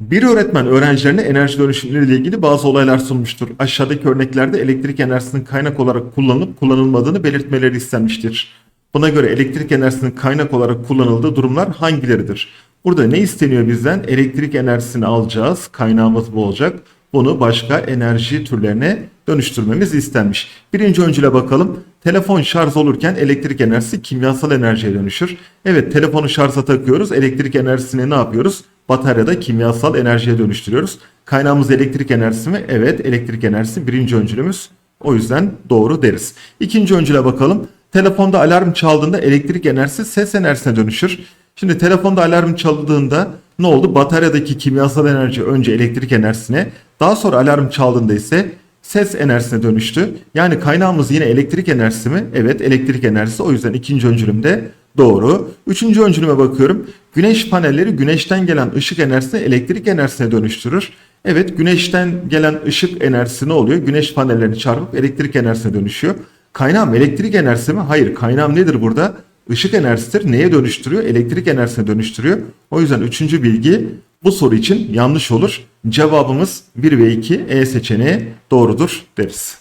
Bir öğretmen öğrencilerine enerji dönüşümleri ile ilgili bazı olaylar sunmuştur. Aşağıdaki örneklerde elektrik enerjisinin kaynak olarak kullanılıp kullanılmadığını belirtmeleri istenmiştir. Buna göre elektrik enerjisinin kaynak olarak kullanıldığı durumlar hangileridir? Burada ne isteniyor bizden? Elektrik enerjisini alacağız. Kaynağımız bu olacak. Bunu başka enerji türlerine dönüştürmemiz istenmiş. Birinci öncüle bakalım. Telefon şarj olurken elektrik enerjisi kimyasal enerjiye dönüşür. Evet telefonu şarja takıyoruz. Elektrik enerjisini ne yapıyoruz? Bataryada kimyasal enerjiye dönüştürüyoruz. Kaynağımız elektrik enerjisi mi? Evet elektrik enerjisi birinci öncülümüz. O yüzden doğru deriz. İkinci öncüle bakalım. Telefonda alarm çaldığında elektrik enerjisi ses enerjisine dönüşür. Şimdi telefonda alarm çaldığında ne oldu? Bataryadaki kimyasal enerji önce elektrik enerjisine, daha sonra alarm çaldığında ise ses enerjisine dönüştü. Yani kaynağımız yine elektrik enerjisi mi? Evet elektrik enerjisi. O yüzden ikinci öncülümde doğru. Üçüncü öncülüme bakıyorum. Güneş panelleri güneşten gelen ışık enerjisini elektrik enerjisine dönüştürür. Evet güneşten gelen ışık enerjisi ne oluyor? Güneş panellerini çarpıp elektrik enerjisine dönüşüyor. Kaynağım elektrik enerjisi mi? Hayır. Kaynağım nedir burada? Işık enerjisidir. Neye dönüştürüyor? Elektrik enerjisine dönüştürüyor. O yüzden üçüncü bilgi bu soru için yanlış olur. Cevabımız 1 ve 2 E seçeneği doğrudur deriz.